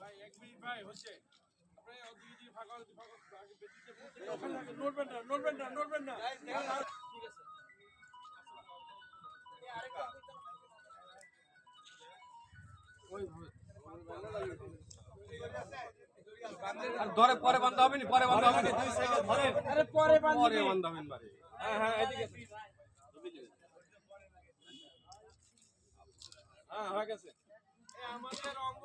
ভাই এক মিনিট ভাই হচ্ছে। আপনি ওদিকে দিয়ে ফাঁকা ফাঁকা আগে বেশিতে পৌঁছে ওখানে থাকেন, নড়বেন না নড়বেন না নড়বেন না। ঠিক আছে। ধরে পরে বান্ধা হবে নি পরে বান্ধা হবে নি দুই সেকেন্ড ধরে। আরে পরে বান্ধি হবেন। হ্যাঁ হ্যাঁ এদিকে। হ্যাঁ হয়ে গেছে। আমাদের অঙ্গ